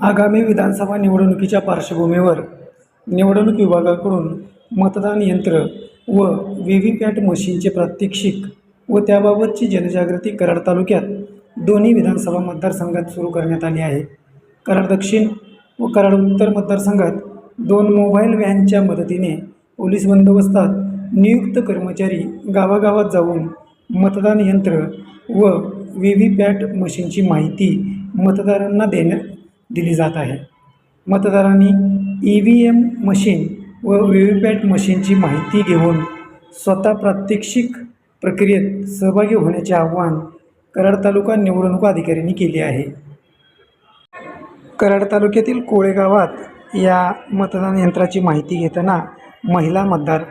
आगामी विधानसभा निवडणुकीच्या पार्श्वभूमीवर निवडणूक विभागाकडून मतदान यंत्र व व्ही व्ही पॅट मशीनचे प्रात्यक्षिक व त्याबाबतची जनजागृती कराड तालुक्यात दोन्ही विधानसभा मतदारसंघात सुरू करण्यात आली आहे. कराड दक्षिण व कराड उत्तर मतदारसंघात दोन मोबाईल व्हॅनच्या मदतीने पोलीस बंदोबस्तात नियुक्त कर्मचारी गावागावात जाऊन मतदान यंत्र व व्ही व्ही पॅट मशीनची माहिती मतदारांना देण्यात दिली जात आहे. मतदारांनी ई व्ही एम मशीन व व्ही व्ही पॅट मशीनची माहिती घेऊन स्वतः प्रात्यक्षिक प्रक्रियेत सहभागी होण्याचे आवाहन कराड तालुका निवडणूक अधिकाऱ्यांनी केले आहे. कराड तालुक्यातील कोळेगावात या मतदान यंत्राची माहिती घेताना महिला मतदार